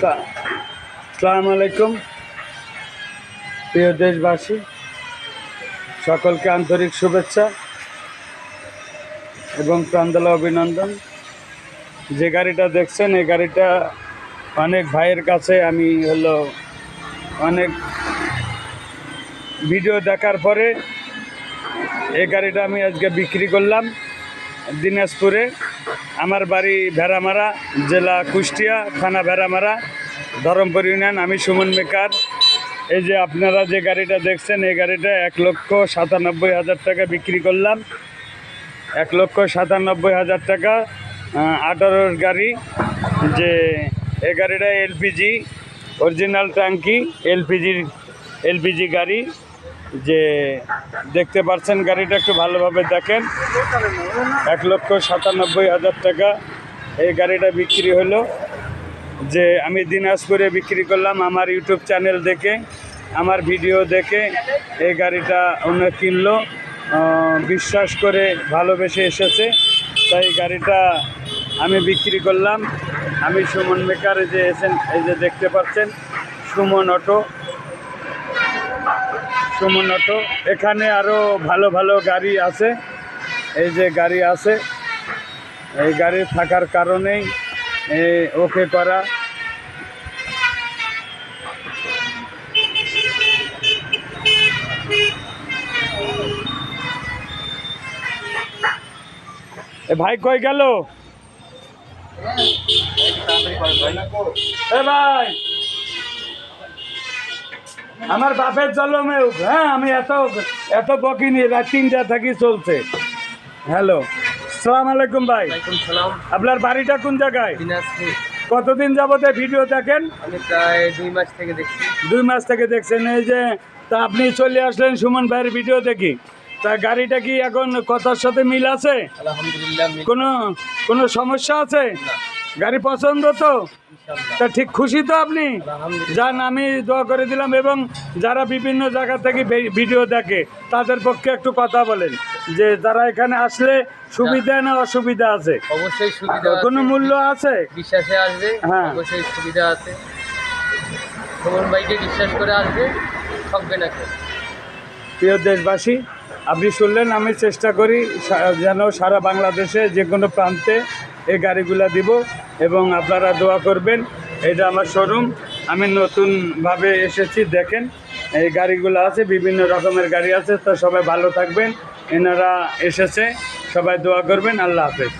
সালাম আলাইকুম। প্রিয় দেশবাসী, সকলকে আন্তরিক শুভেচ্ছা এবং প্রান্দলা অভিনন্দন। যে গাড়িটা দেখছেন, এই গাড়িটা অনেক ভাইয়ের কাছে আমি হলো অনেক ভিডিও দেখার পরে এই গাড়িটা আমি আজকে বিক্রি করলাম দিনাজপুরে। আমার বাড়ি ভেড়ামারা, জেলা কুষ্টিয়া, থানা ভেড়ামারা, ধরমপুর ইউনিয়ন, আমি সুমন মেকার। এই যে আপনারা যে গাড়িটা দেখছেন, এই গাড়িটা এক লক্ষ সাতানব্বই হাজার টাকা বিক্রি করলাম। এক লক্ষ সাতানব্বই হাজার টাকা আঠারোর গাড়ি। যে এই গাড়িটা এলপিজি, অরিজিনাল ট্যাঙ্কি, এলপিজির, এলপিজি গাড়ি। যে দেখতে পাচ্ছেন গাড়িটা একটু ভালোভাবে দেখেন। এক লক্ষ সাতানব্বই হাজার টাকা এই গাড়িটা বিক্রি হলো। যে আমি দিনাজপুরে বিক্রি করলাম আমার ইউটিউব চ্যানেল দেখে, আমার ভিডিও দেখে, এই গাড়িটা অন্য কিনলো। বিশ্বাস করে ভালোবেসে এসেছে, তাই গাড়িটা আমি বিক্রি করলাম। আমি সুমন মেকার যে এসেন, এই যে দেখতে পাচ্ছেন, সুমন অটো। সুমন অটো। এখানে আরও ভালো ভালো গাড়ি আছে। এই যে গাড়ি আছে। এই গাড়ি থাকার কারণেই ওকে করা। ভাই কই গেল? এ ভাই। আমার বাপের জলমে হ্যাঁ আমি এত এত বকিনি রাত তিনটা থাকি চলছে। হ্যালো সালাম আলাইকুম ভাই। আপনার বাড়িটা কোন জায়গায়? কতদিন যাবতে ভিডিও দেখেন? আমি প্রায় দুই মাস থেকে দেখছি। দুই মাস থেকে দেখছেন এই যে তা আপনি চলে আসলেন সুমন ভাইয়ের ভিডিও দেখি। তা গাড়িটা কি এখন কথার সাথে মিল আছে? আলহামদুলিল্লাহ কোনো কোনো সমস্যা আছে? গাড়ি পছন্দ তো? তা ঠিক খুশি তো আপনি? যান আমি দোয়া করে দিলাম এবং যারা বিভিন্ন জায়গা থেকে ভিডিও দেখে তাদের পক্ষে একটু কথা বলেন যে তারা এখানে আসলে সুবিধা না অসুবিধা আছে? অবশ্যই সুবিধা। কোনো মূল্য আছে? বিশ্বাসে আসবে হ্যাঁ। অবশ্যই সুবিধা আছে। ভ্রমণ বাইকে বিশ্বাস করে আসবে ঠকবে না প্রিয় দেশবাসী আপনি শুনলেন আমি চেষ্টা করি যেন সারা বাংলাদেশে যে কোনো প্রান্তে এই গাড়িগুলো দিব। এবং আপনারা দোয়া করবেন এটা আমার শোরুম আমি নতুনভাবে এসেছি, দেখেন, এই গাড়িগুলো আছে, বিভিন্ন রকমের গাড়ি আছে, তো সবাই ভালো থাকবেন, এনারা এসেছে, সবাই দোয়া করবেন, আল্লাহ হাফেজ।